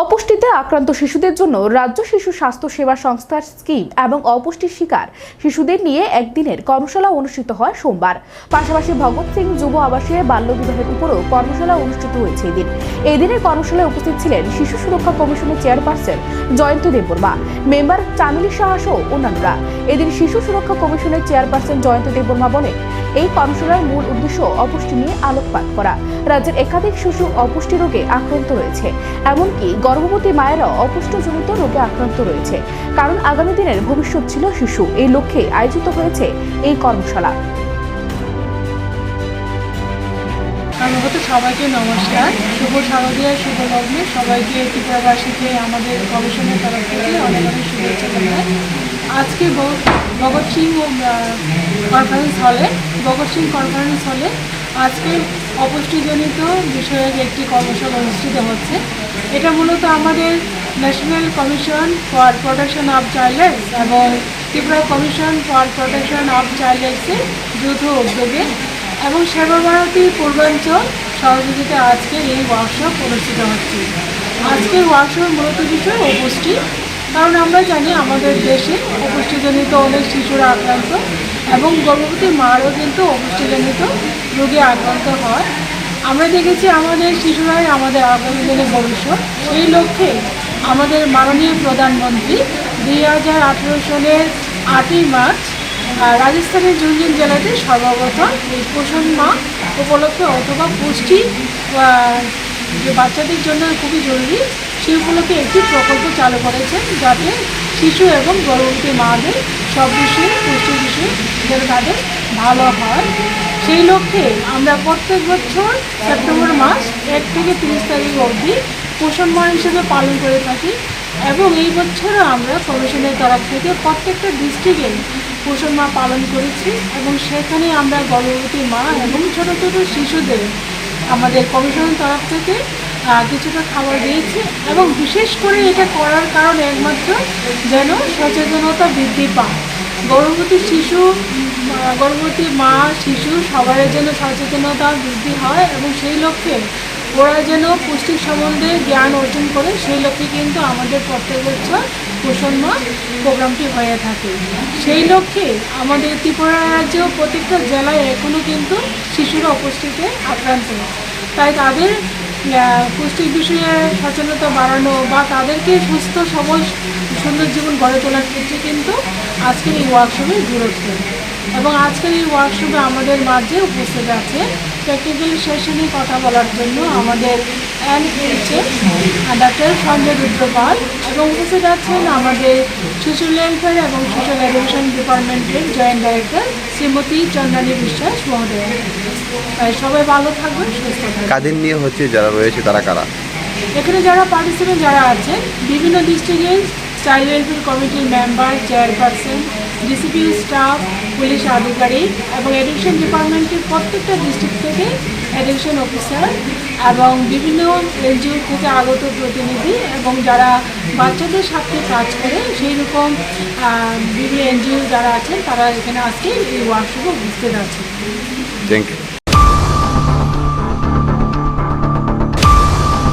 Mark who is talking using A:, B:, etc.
A: অপুষ্টিতে আক্রান্ত শিশুদের জন্য রাজ্য শিশু স্বাস্থ্য সেবা সংস্থার স্কিম এবং অপুষ্টির শিকার শিশুদের নিয়ে একদিনের কর্মশালা অনুষ্ঠিত হয় সোমবার। পাশাপাশি ভগৎ সিং যুব আবাসে বাল্যবিবাহের উপরও কর্মশালা অনুষ্ঠিত হয়েছে এদিন। এই দিনের কর্মশালায় উপস্থিত ছিলেন শিশু সুরক্ষা কমিশনের চেয়ারপারসন জয়ন্ত দেববর্মা, মেম্বার চামিলি সাহা সহ অন্যান্যরা। এদিন শিশু সুরক্ষা কমিশনের চেয়ারপারসন জয়ন্ত দেববর্মা বলেন এই কর্মশালার মূল উদ্দেশ্য অপুষ্টি নিয়ে আলোকপাত করা। রাজ্যের একাধিক শিশু অপুষ্টি রোগে আক্রান্ত রয়েছে। এমনকি গর্ভবতী মায়েরাও অপুষ্টজনিত রোগে আক্রান্ত রয়েছে। কারণ আগামী দিনের ভবিষ্যৎ ছিল শিশু। এই লক্ষ্যে আয়োজিত হয়েছে এই কর্মশালা।
B: সবাইকে, নমস্কার। শুভ শারদীয়, শুভ লগ্নে। সবাইকে ত্রিপুরাবাসীকে আমাদের গবেষণার তরফ থেকে অনেক অনেক শুভেচ্ছা জানাই। আজকে ভগৎ সিং কনফারেন্স হলে ভগৎ সিং কনফারেন্স হলে আজকে অপুষ্টিজনিত বিষয়ের একটি কর্মশালা অনুষ্ঠিত হচ্ছে, এটা মূলত আমাদের national commission for protection of child rights এবং Tripura commission for protection of child রাইটসের যৌথ উদ্যোগে এবং সেবা ভারতী পূর্বাঞ্চল সহযোগিতা আজকে এই ওয়ার্কশপ অনুষ্ঠিত হচ্ছে। আজকের ওয়ার্কশপের মূলত বিষয় অপুষ্টি। কারণ আমরা জানি আমাদের দেশে অপুষ্টিজনিত অনেক শিশুরা আক্রান্ত এবং গর্ভবতী মারও কিন্তু অপুষ্টিজনিত রোগে আক্রান্ত হয়। আমরা দেখেছি আমাদের শিশুরাই আমাদের আগামী দিনের ভবিষ্যৎ। সেই লক্ষ্যে আমাদের মাননীয় প্রধানমন্ত্রী দুই হাজার আঠেরো সালের আটই মার্চ রাজস্থানের জুনজুন জেলাতে সর্বপ্রথম পোষণ মা উপলক্ষে অথবা পুষ্টি বাচ্চাদের জন্য খুবই জরুরি সেই উপলক্ষে একটি প্রকল্প চালু করেছেন, যাতে শিশু এবং গর্ভবতী মাদের সব বিষয়ে পুষ্টির বিষয়ে যেন তাদের ভালো হয়। সেই লক্ষ্যে আমরা প্রত্যেক বছর সেপ্টেম্বর মাস এক থেকে তিরিশ তারিখ অবধি পোষণ মাহ হিসেবে পালন করে থাকি এবং এই বছরও আমরা কমিশনের তরফ থেকে প্রত্যেকটা ডিস্ট্রিক্টে পোষণ মা পালন করেছি এবং সেখানে আমরা গর্ভবতী মা এবং ছোটো ছোটো শিশুদের আমাদের কমিশনের তরফ থেকে কিছুটা খাবার দিয়েছি এবং বিশেষ করে এটা করার কারণ একমাত্র যেন সচেতনতা বৃদ্ধি পায়। গর্ভবতী শিশু গর্ভবতী মা, শিশু সবার যেন সচেতনতা বৃদ্ধি হয় এবং সেই লক্ষ্যে ওরা যেন পুষ্টি সম্বন্ধে জ্ঞান অর্জন করে, সেই লক্ষ্যে কিন্তু আমাদের প্রত্যেক বছর পোষণ মাহ প্রোগ্রামটি হয়ে থাকে। সেই লক্ষ্যে আমাদের ত্রিপুরা রাজ্য প্রত্যেকটা জেলায় এখনও কিন্তু শিশুরা উপস্থিতে আক্রান্ত। তাই তাদের পুষ্টির বিষয়ে সচেতনতা বাড়ানো বা তাদেরকে সুস্থ, সবল, সুন্দর জীবন গড়ে তোলার ক্ষেত্রে কিন্তু আজকের এই ওয়ার্কশপে গুরুত্ব এবং আজকের এই ওয়ার্কশপে আমাদের মাঝে উপস্থিত আছে টেকনিক্যাল সেশনে কথা বলার জন্য আমাদের এনএইচএ ডাক্তার সঞ্জয় রুদ্রপাল এবং উপস্থিত আছেন আমাদের শিশু ওয়েলফেয়ার এবং সোশ্যাল এডুকেশন ডিপার্টমেন্টের জয়েন্ট ডাইরেক্টর শ্রীমতী চন্দ্রানী বিশ্বাস মহোদয়। তাই সবাই ভালো থাকবেন সুস্থ থাকবেন
C: কাদের নিয়ে হচ্ছে যারা রয়েছে তারা কারা?
B: এখানে যারা পার্টিসিপেন্ট যারা আছেন বিভিন্ন ডিস্ট্রিক্টের চাইল্ড ওয়েলফেয়ার কমিটির member, chairperson, DCP staff, police আধিকারিক এবং এডুকেশন ডিপার্টমেন্টের প্রত্যেকটা ডিস্ট্রিক্ট থেকে এডুকেশন অফিসার এবং বিভিন্ন এনজিও থেকে আগত প্রতিনিধি এবং যারা বাচ্চাদের সাথে কাজ করে সেই রকম বিভিন্ন এনজিও যারা আছেন, তারা এখানে আজকে এই ওয়ার্কশপে উপস্থিত আছেন।
C: Thank you